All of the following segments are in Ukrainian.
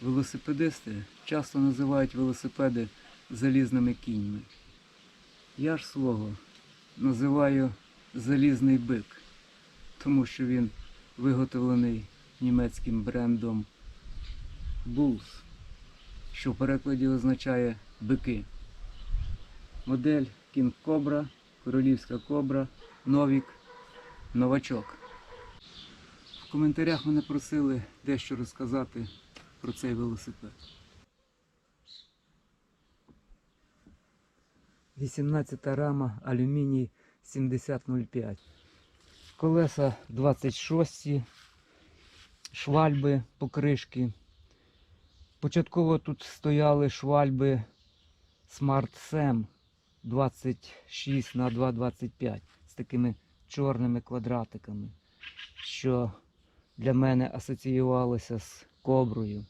Велосипедисти часто називають велосипеди залізними кіньми. Я ж свого називаю залізний бик, тому що він виготовлений німецьким брендом Bulls, що в перекладі означає бики. Модель King Cobra, Королівська Кобра, Новік, Новачок. В коментарях мене просили дещо розказати про цей велосипед. 18 рама, алюміній 7005. Колеса 26, швальби покришки. Початково тут стояли швальби Smart Sam 26 на 225 з такими чорними квадратиками, що для мене асоціювалося з коброю.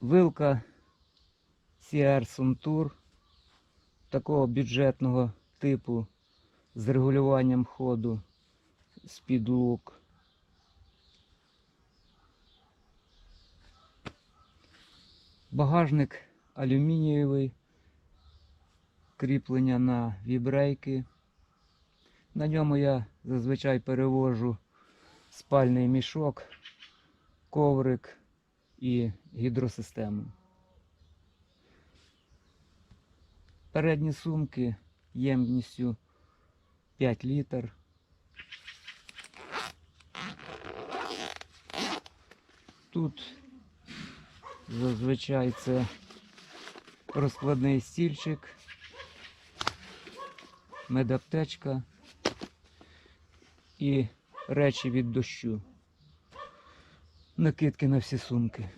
Вилка CR Suntour такого бюджетного типу з регулюванням ходу Speedlook. Багажник алюмінієвий, кріплення на вібрейки. На ньому я зазвичай перевожу спальний мішок, коврик і гідросистему. Передні сумки ємністю 5 літр. Тут зазвичай це розкладний стільчик, медаптечка і речі від дощу. Накидки на всі сумки.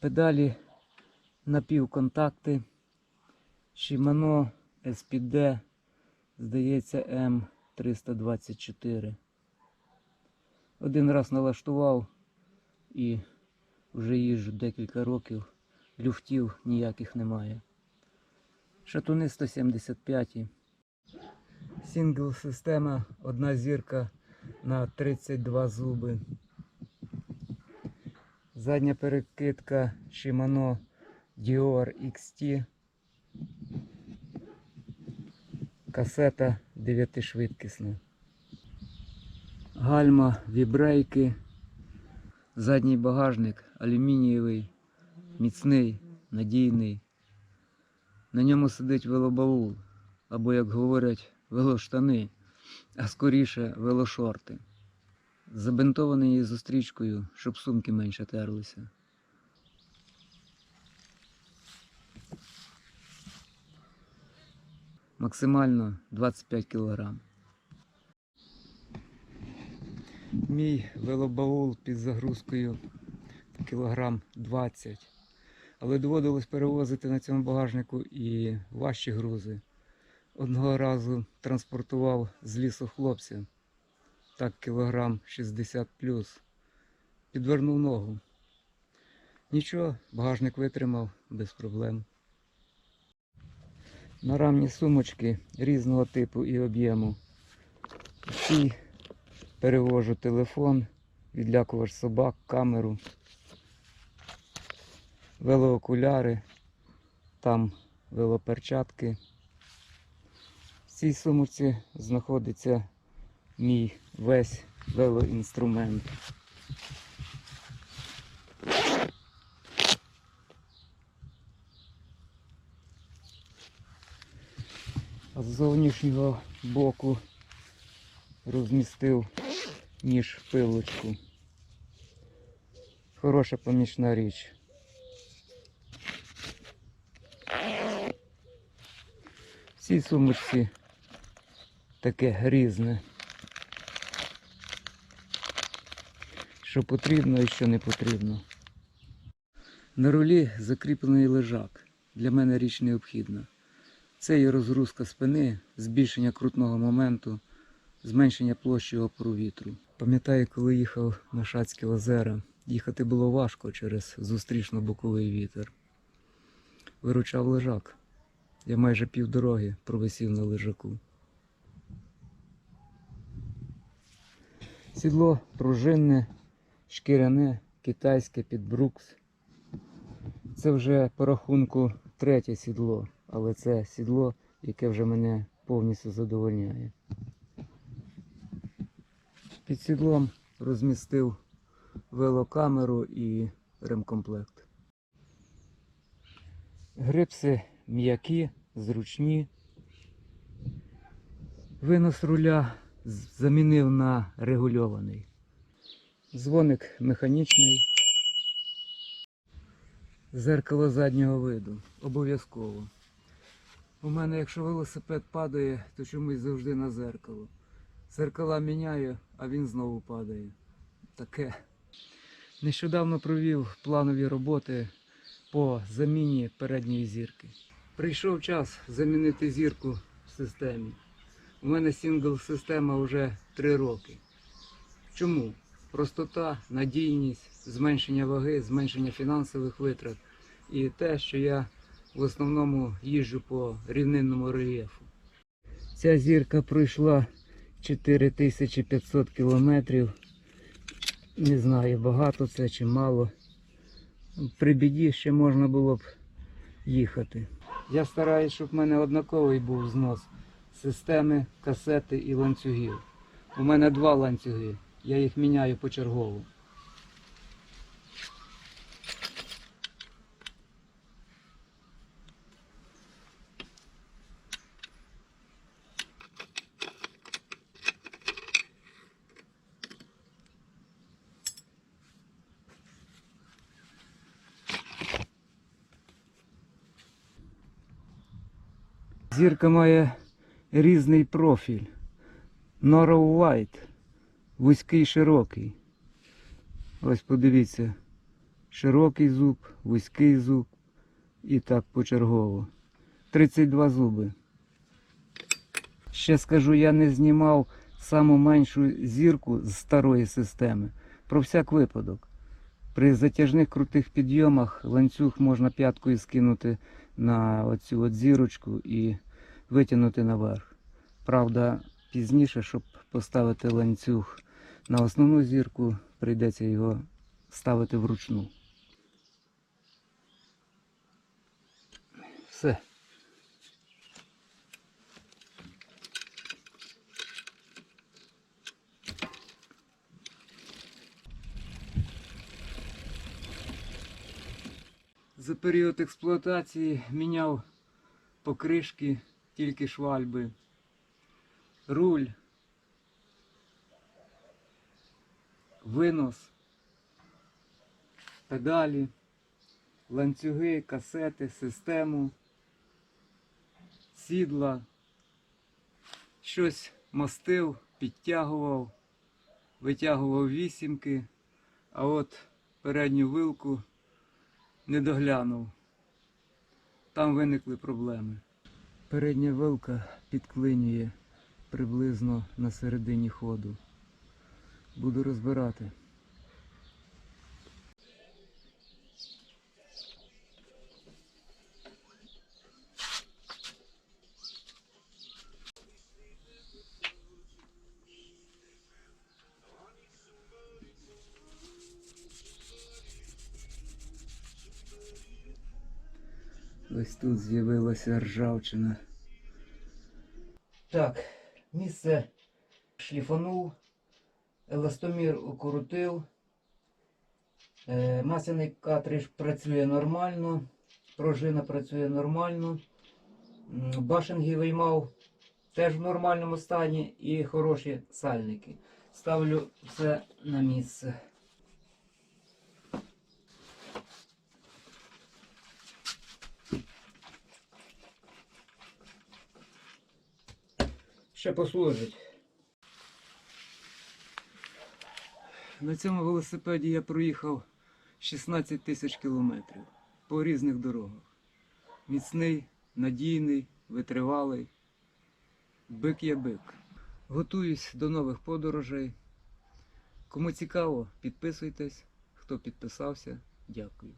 Педалі напівконтакти. Shimano SPD, здається, М324. Один раз налаштував і вже їжджу декілька років. Люфтів ніяких немає. Шатуни 175. Сінгл система, одна зірка на 32 зуби. Задня перекидка Shimano Dior XT. Касета 9-швидкісна. Гальма, вібрейки. Задній багажник алюмінієвий, міцний, надійний. На ньому сидить велобаул, або, як говорять, велоштани, а скоріше велошорти. Забинтований її зустрічкою, щоб сумки менше терлися. Максимально 25 кг. Мій велобаул під загрузкою кілограм 20. Але доводилось перевозити на цьому багажнику і важчі грузи. Одного разу транспортував з лісу хлопця, так кілограм 60 плюс. Підвернув ногу. Нічого, багажник витримав без проблем. Нарамні сумочки різного типу і об'єму. В цій перевожу телефон, відлякувач собак, камеру, велоокуляри, там велоперчатки. В цій сумочці знаходиться мій весь велоінструмент. З зовнішнього боку розмістив ніж пилочку. Хороша помічна річ. В цій сумочці таке різне. Що потрібно і що не потрібно. На рулі закріплений лежак. Для мене річ необхідна. Це є розгрузка спини, збільшення крутного моменту, зменшення площі опору вітру. Пам'ятаю, коли їхав на Шацькі озера, їхати було важко через зустрічно-боковий вітер. Виручав лежак. Я майже півдороги провисів на лежаку. Сідло пружинне, шкіряне, китайське під брукс. Це вже по рахунку третє сідло, але це сідло, яке вже мене повністю задовольняє. Під сідлом розмістив велокамеру і ремкомплект. Грипси м'які, зручні. Винос руля замінив на регульований. Дзвоник механічний. Зеркало заднього виду. Обов'язково. У мене, якщо велосипед падає, то чомусь завжди на зеркало. Зеркала міняю, а він знову падає. Таке. Нещодавно провів планові роботи по заміні передньої зірки. Прийшов час замінити зірку в системі. У мене сингл-система вже 3 роки. Чому? Простота, надійність, зменшення ваги, зменшення фінансових витрат і те, що я в основному їжджу по рівнинному рельєфу. Ця зірка пройшла 4500 кілометрів. Не знаю, багато це чи мало. При біді ще можна було б їхати. Я стараюся, щоб в мене однаковий був знос системи, касети і ланцюгів. У мене два ланцюги. Я їх міняю почергово. Зірка має різний профіль. Narrow White. Вузький широкий. Ось подивіться. Широкий зуб, вузький зуб. І так почергово. 32 зуби. Ще скажу, я не знімав саму меншу зірку з старої системи. Про всяк випадок. При затяжних крутих підйомах ланцюг можна п'яткою скинути на оцю от зірочку і витягнути наверх. Правда, пізніше, щоб поставити ланцюг на основну зірку, прийдеться його ставити вручну. Все. За період експлуатації міняв покришки, тільки швальби, руль, винос, педалі, ланцюги, касети, систему, сідла, щось мастив, підтягував, витягував вісімки, а от передню вилку не доглянув. Там виникли проблеми. Передня вилка підклинює приблизно на середині ходу. Буду розбирати. Ось тут з'явилася ржавчина. Так, місце шліфанув, еластомір укрутив, е, масляний картридж працює нормально, пружина працює нормально, башенги виймав теж в нормальному стані і хороші сальники. Ставлю все на місце. Ще послужить. На цьому велосипеді я проїхав 16 тисяч кілометрів по різних дорогах. Міцний, надійний, витривалий. Бик є бик. Готуюсь до нових подорожей. Кому цікаво, підписуйтесь. Хто підписався, дякую.